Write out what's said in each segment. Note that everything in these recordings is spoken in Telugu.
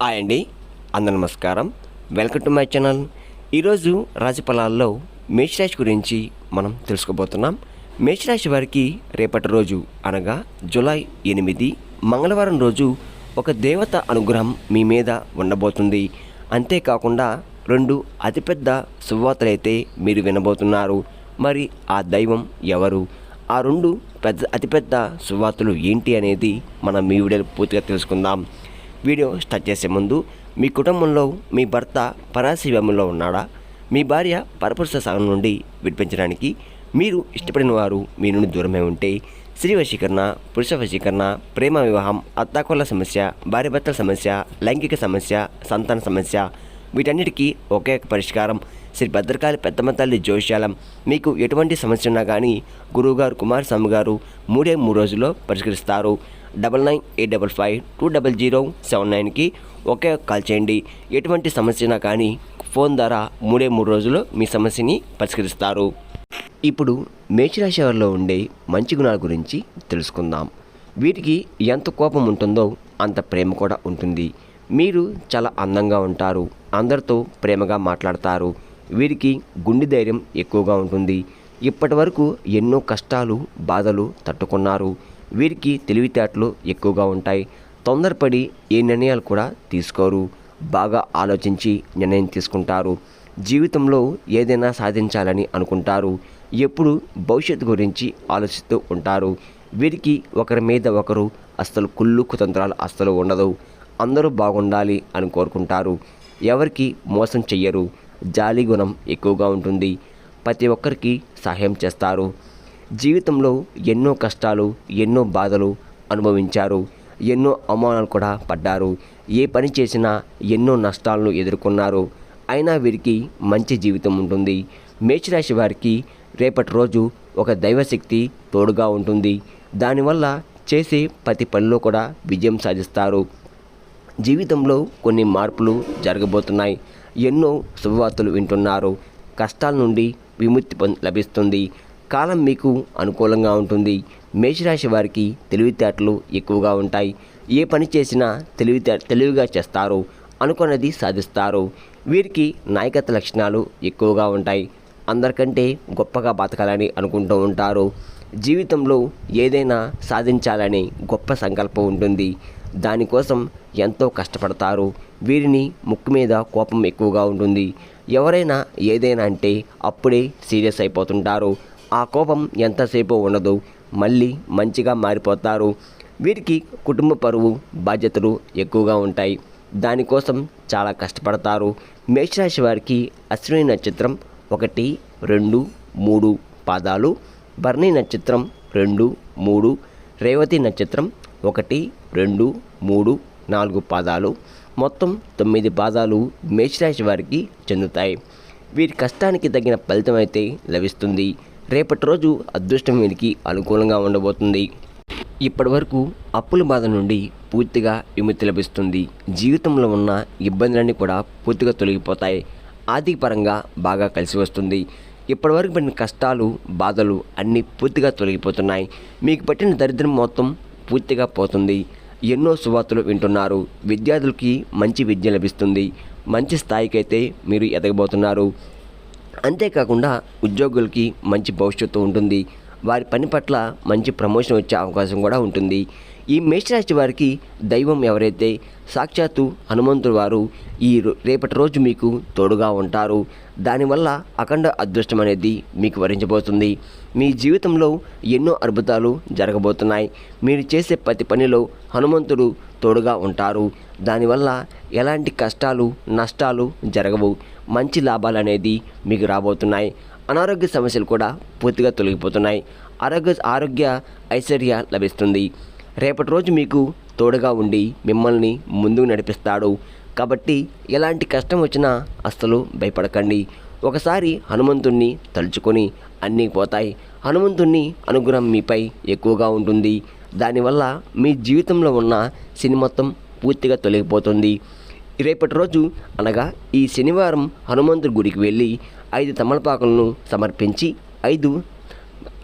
హాయ్ అండి. అందరు నమస్కారం. Welcome to my channel. ఈరోజు రాశి ఫలాల్లో మేషరాశి గురించి మనం తెలుసుకోబోతున్నాం. మేషరాశి వారికి రేపటి రోజు అనగా జూలై ఎనిమిది మంగళవారం రోజు ఒక దేవత అనుగ్రహం మీ మీద ఉండబోతుంది. అంతేకాకుండా రెండు అతిపెద్ద శుభవార్తలైతే మీరు వినబోతున్నారు. మరి ఆ దైవం ఎవరు? ఆ రెండు పెద్ద అతిపెద్ద శుభవార్తలు ఏంటి అనేది మనం మీ వీడియోలో పూర్తిగా తెలుసుకుందాం. వీడియో స్టార్ట్ చేసే ముందు మీ కుటుంబంలో మీ భర్త పరాశీవ్యంలో ఉన్నాడా? మీ భార్య పరపురుష సాగం నుండి విడిపించడానికి మీరు ఇష్టపడిన వారు మీ నుండి దూరమే ఉంటే స్త్రీ వశీకరణ పురుష వశీకరణ ప్రేమ వివాహం అత్తాకోళ్ళ సమస్య భార్య భర్తల సమస్య లైంగిక సమస్య సంతాన సమస్య వీటన్నిటికీ ఒకే ఒక పరిష్కారం. శ్రీ భద్రకాళి పెద్దమ్మ తల్లి జోష్యాలం మీకు ఎటువంటి సమస్య ఉన్నా కానీ గురువుగారు కుమారస్వామి గారు మూడే మూడు రోజుల్లో పరిష్కరిస్తారు. Double nine eight double five two double zero seven నైన్కి ఒకే కాల్ చేయండి. ఎటువంటి సమస్య కానీ ఫోన్ ద్వారా మూడే మూడు రోజుల్లో మీ సమస్యని పరిష్కరిస్తారు. ఇప్పుడు మేషరాశి వారిలో ఉండే మంచి గుణాల గురించి తెలుసుకుందాం. వీటికి ఎంత కోపం ఉంటుందో అంత ప్రేమ కూడా ఉంటుంది. మీరు చాలా అందంగా ఉంటారు. అందరితో ప్రేమగా మాట్లాడతారు. వీరికి గుండె ధైర్యం ఎక్కువగా ఉంటుంది. ఇప్పటి వరకు ఎన్నో కష్టాలు బాధలు తట్టుకున్నారు. వీరికి తెలివితేటలు ఎక్కువగా ఉంటాయి. తొందరపడి ఏ నిర్ణయాలు కూడా తీసుకోరు. బాగా ఆలోచించి నిర్ణయం తీసుకుంటారు. జీవితంలో ఏదైనా సాధించాలని అనుకుంటారు. ఎప్పుడు భవిష్యత్తు గురించి ఆలోచిస్తూ ఉంటారు. వీరికి ఒకరి మీద ఒకరు అస్సలు కుళ్ళు కుతంత్రాలు అస్సలు ఉండదు. అందరూ బాగుండాలి అని కోరుకుంటారు. ఎవరికి మోసం చెయ్యరు. జాలి గుణం ఎక్కువగా ఉంటుంది. ప్రతి ఒక్కరికి సహాయం చేస్తారు. జీవితంలో ఎన్నో కష్టాలు ఎన్నో బాధలు అనుభవించారు. ఎన్నో అవమానాలు కూడా పడ్డారు. ఏ పని చేసినా ఎన్నో నష్టాలను ఎదుర్కొన్నారు. అయినా వీరికి మంచి జీవితం ఉంటుంది. మేషరాశి వారికి రేపటి రోజు ఒక దైవశక్తి తోడుగా ఉంటుంది. దానివల్ల చేసే ప్రతి పనిలో కూడా విజయం సాధిస్తారు. జీవితంలో కొన్ని మార్పులు జరగబోతున్నాయి. ఎన్నో శుభవార్తలు వింటున్నారు. కష్టాల నుండి విముక్తి లభిస్తుంది. కాలం మీకు అనుకూలంగా ఉంటుంది. మేషరాశి వారికి తెలివితేటలు ఎక్కువగా ఉంటాయి. ఏ పని చేసినా తెలివితే తెలివిగా చేస్తారు. అనుకున్నది సాధిస్తారు. వీరికి నాయకత్వ లక్షణాలు ఎక్కువగా ఉంటాయి. అందరికంటే గొప్పగా బతకాలని అనుకుంటూ ఉంటారు. జీవితంలో ఏదైనా సాధించాలని గొప్ప సంకల్పం ఉంటుంది. దానికోసం ఎంతో కష్టపడతారు. వీరిని ముక్కు మీద కోపం ఎక్కువగా ఉంటుంది. ఎవరైనా ఏదైనా అంటే అప్పుడే సీరియస్ అయిపోతుంటారు. ఆ కోపం ఎంతసేపు ఉండదు. మళ్ళీ మంచిగా మారిపోతారు. వీరికి కుటుంబ పరువు బాధ్యతలు ఎక్కువగా ఉంటాయి. దానికోసం చాలా కష్టపడతారు. మేషరాశి వారికి అశ్విని నక్షత్రం ఒకటి రెండు మూడు పాదాలు. భరణి నక్షత్రం రెండు మూడు. రేవతి నక్షత్రం ఒకటి రెండు మూడు నాలుగు పాదాలు. మొత్తం తొమ్మిది పాదాలు మేషరాశి వారికి చెందుతాయి. వీరి కష్టానికి తగిన ఫలితం అయితే లభిస్తుంది. రేపటి రోజు అదృష్టం వీరికి అనుకూలంగా ఉండబోతుంది. ఇప్పటి వరకు అప్పుల బాధ నుండి పూర్తిగా విముక్తి లభిస్తుంది. జీవితంలో ఉన్న ఇబ్బందులన్నీ కూడా పూర్తిగా తొలగిపోతాయి. ఆర్థిక పరంగా బాగా కలిసి వస్తుంది. ఇప్పటివరకు పడిన కష్టాలు బాధలు అన్నీ పూర్తిగా తొలగిపోతున్నాయి. మీకు పట్టిన దరిద్రం మొత్తం పూర్తిగా పోతుంది. ఎన్నో సువార్తలు వింటున్నారు. విద్యార్థులకి మంచి విద్య లభిస్తుంది. మంచి స్థాయికైతే మీరు ఎదగబోతున్నారు. అంతేకాకుండా ఉద్యోగులకి మంచి భవిష్యత్తు ఉంటుంది. వారి పని పట్ల మంచి ప్రమోషన్ వచ్చే అవకాశం కూడా ఉంటుంది. ఈ మేషరాశి వారికి దైవం ఎవరైతే సాక్షాత్తు హనుమంతుడు వారు ఈ రో- రేపటి రోజు మీకు తోడుగా ఉంటారు. దానివల్ల అఖండ అదృష్టం అనేది మీకు వరించబోతుంది. మీ జీవితంలో ఎన్నో అద్భుతాలు జరగబోతున్నాయి. మీరు చేసే ప్రతి పనిలో హనుమంతుడు తోడుగా ఉంటారు. దానివల్ల ఎలాంటి కష్టాలు నష్టాలు జరగవు. మంచి లాభాలు అనేది మీకు రాబోతున్నాయి. అనారోగ్య సమస్యలు కూడా పూర్తిగా తొలగిపోతున్నాయి. ఆరోగ్య ఆరోగ్య ఐశ్వర్య లభిస్తుంది. రేపటి రోజు మీకు తోడుగా ఉండి మిమ్మల్ని ముందుకు నడిపిస్తాడు. కాబట్టి ఎలాంటి కష్టం వచ్చినా అస్సలు భయపడకండి. ఒకసారి హనుమంతుణ్ణి తలుచుకొని అన్నీ పోతాయి. హనుమంతుణ్ణి అనుగ్రహం మీపై ఎక్కువగా ఉంటుంది. దానివల్ల మీ జీవితంలో ఉన్న సిని మొత్తం పూర్తిగా తొలగిపోతుంది. రేపటి రోజు అనగా ఈ శనివారం హనుమంతుడి గుడికి వెళ్ళి ఐదు తమలపాకులను సమర్పించి ఐదు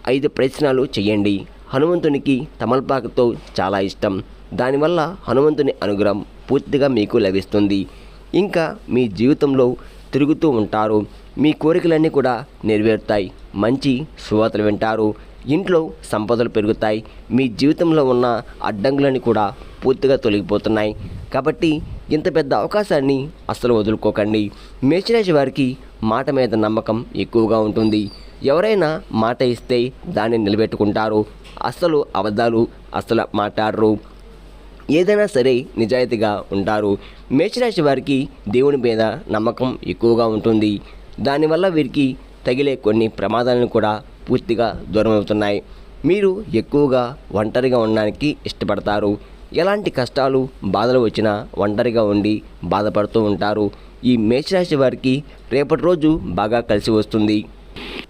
ఐదు ప్రయత్నాలు చేయండి. హనుమంతునికి తమలపాకుతో చాలా ఇష్టం. దానివల్ల హనుమంతుని అనుగ్రహం పూర్తిగా మీకు లభిస్తుంది. ఇంకా మీ జీవితంలో తిరుగుతూ ఉంటారు. మీ కోరికలన్నీ కూడా నెరవేరుతాయి. మంచి శుభతలు వింటారు. ఇంట్లో సంపదలు పెరుగుతాయి. మీ జీవితంలో ఉన్న అడ్డంకులన్నీ కూడా పూర్తిగా తొలగిపోతున్నాయి. కాబట్టి ఇంత పెద్ద అవకాశాన్ని అస్సలు వదులుకోకండి. మేషరాశి వారికి మాట మీద నమ్మకం ఎక్కువగా ఉంటుంది. ఎవరైనా మాట ఇస్తే దాన్ని నిలబెట్టుకుంటారు. అస్సలు అబద్ధాలు అస్సలు మాట్లాడరు. ఏదైనా సరే నిజాయితీగా ఉంటారు. మేషరాశి వారికి దేవుని మీద నమ్మకం ఎక్కువగా ఉంటుంది. దానివల్ల వీరికి తగిలే కొన్ని ప్రమాదాలను కూడా పూర్తిగా దూరం అవుతున్నాయి మీరు ఎక్కువగా ఒంటరిగా ఉండడానికి ఇష్టపడతారు. ఎలాంటి కష్టాలు బాధలు వచ్చినా ఒంటరిగా ఉండి బాధపడుతూ ఉంటారు. ఈ మేషరాశి వారికి రేపటి రోజు బాగా కలిసి వస్తుంది.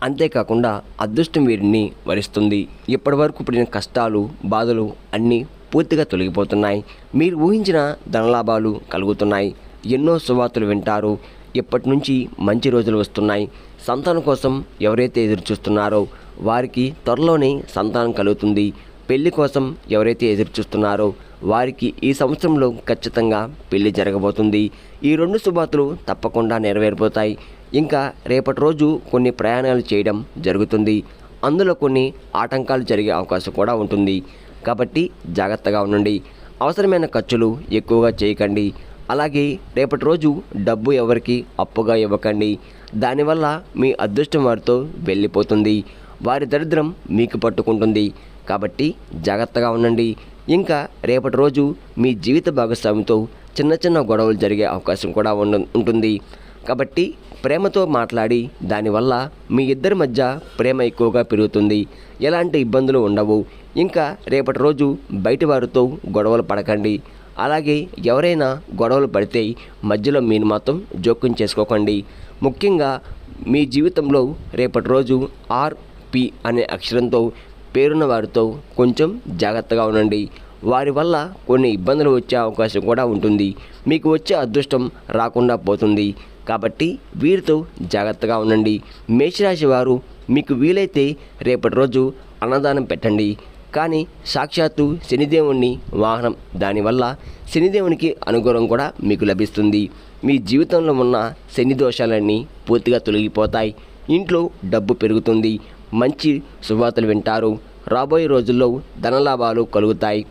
అంతేకాకుండా అదృష్టం వీరిని వరిస్తుంది. ఇప్పటి వరకు పడిన కష్టాలు బాధలు అన్నీ పూర్తిగా తొలగిపోతున్నాయి. మీరు ఊహించిన ధనలాభాలు కలుగుతున్నాయి. ఎన్నో సువార్తలు వింటారు. ఇప్పటి నుంచి మంచి రోజులు వస్తున్నాయి. సంతానం కోసం ఎవరైతే ఎదురు చూస్తున్నారో వారికి త్వరలోనే సంతానం కలుగుతుంది. పెళ్ళి కోసం ఎవరైతే ఎదురు చూస్తున్నారో వారికి ఈ సంవత్సరంలో ఖచ్చితంగా పెళ్ళి జరగబోతుంది. ఈ రెండు శుభాతులు తప్పకుండా నెరవేరిపోతాయి ఇంకా రేపటి రోజు కొన్ని ప్రయాణాలు చేయడం జరుగుతుంది. అందులో కొన్ని ఆటంకాలు జరిగే అవకాశం కూడా ఉంటుంది. కాబట్టి జాగ్రత్తగా ఉండండి. అవసరమైన ఖర్చులు ఎక్కువగా చేయకండి. అలాగే రేపటి రోజు డబ్బు ఎవరికి అప్పుగా ఇవ్వకండి. దానివల్ల మీ అదృష్టం వారితో వెళ్ళిపోతుంది. వారి దరిద్రం మీకు పట్టుకుంటుంది. కాబట్టి జాగ్రత్తగా ఉండండి. ఇంకా రేపటి రోజు మీ జీవిత భాగస్వామితో చిన్న చిన్న గొడవలు జరిగే అవకాశం కూడా ఉండ ఉంటుంది. కాబట్టి ప్రేమతో మాట్లాడి దానివల్ల మీ ఇద్దరి మధ్య ప్రేమ ఎక్కువగా పెరుగుతుంది. ఎలాంటి ఇబ్బందులు ఉండవు. ఇంకా రేపటి రోజు బయటి వారితో గొడవలు పడకండి. అలాగే ఎవరైనా గొడవలు పడితే మధ్యలో మీరు మాత్రం జోక్యం చేసుకోకండి. ముఖ్యంగా మీ జీవితంలో రేపటి రోజు ఆర్పి అనే అక్షరంతో పేరున్న వారితో కొంచెం జాగ్రత్తగా ఉండండి. వారి వల్ల కొన్ని ఇబ్బందులు వచ్చే అవకాశం కూడా ఉంటుంది. మీకు వచ్చే అదృష్టం రాకుండా పోతుంది. కాబట్టి వీరితో జాగ్రత్తగా ఉండండి. మేషరాశి వారు మీకు వీలైతే రేపటి రోజు అన్నదానం పెట్టండి. కానీ సాక్షాత్తు శనిదేవుని వాహనం దానివల్ల శనిదేవునికి అనుగ్రహం కూడా మీకు లభిస్తుంది. మీ జీవితంలో ఉన్న శని దోషాలన్నీ పూర్తిగా తొలగిపోతాయి. ఇంట్లో డబ్బు పెరుగుతుంది. మంచి శుభవార్తలు వింటారు. రాబోయే రోజుల్లో ధనలాభాలు కలుగుతాయి.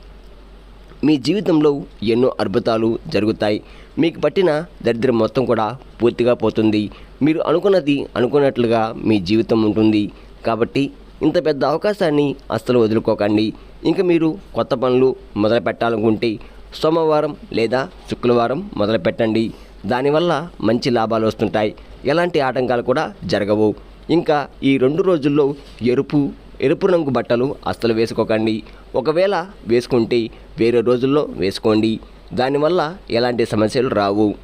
మీ జీవితంలో ఎన్నో అద్భుతాలు జరుగుతాయి. మీకు పట్టిన దరిద్రం మొత్తం కూడా పూర్తిగా పోతుంది. మీరు అనుకున్నది అనుకున్నట్లుగా మీ జీవితం ఉంటుంది. కాబట్టి ఇంత పెద్ద అవకాశాన్ని అస్సలు వదులుకోకండి. ఇంకా మీరు కొత్త పనులు మొదలు పెట్టాలనుకుంటే సోమవారం లేదా శుక్రవారం మొదలు పెట్టండి దానివల్ల మంచి లాభాలు వస్తుంటాయి. ఎలాంటి ఆటంకాలు కూడా జరగవు. ఇంకా ఈ రెండు రోజుల్లో ఎరుపు ఎరుపు రంగు బట్టలు అస్సలు వేసుకోకండి. ఒకవేళ వేసుకుంటే వేరే రోజుల్లో వేసుకోండి. దానివల్ల ఎలాంటి సమస్యలు రావు.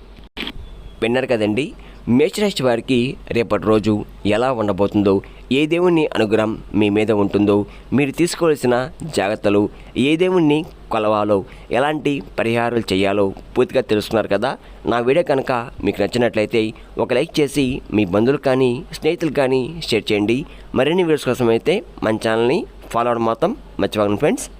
విన్నారు కదండి? మేషరాశి వారికి రేపటి రోజు ఎలా ఉండబోతుందో ఏ దేవుని అనుగ్రహం మీ మీద ఉంటుందో మీరు తీసుకోవాల్సిన జాగ్రత్తలు ఏ దేవుణ్ణి కొలవాలో ఎలాంటి పరిహారాలు చేయాలో పూర్తిగా తెలుసుకున్నారు కదా? నా వీడియో కనుక మీకు నచ్చినట్లయితే ఒక లైక్ చేసి మీ బంధువులు కానీ స్నేహితులు కానీ షేర్ చేయండి. మరిన్ని వీడియోస్ కోసం అయితే మన ఛానల్ని ఫాలో అవడం మాత్రం మర్చిపోకండి ఫ్రెండ్స్.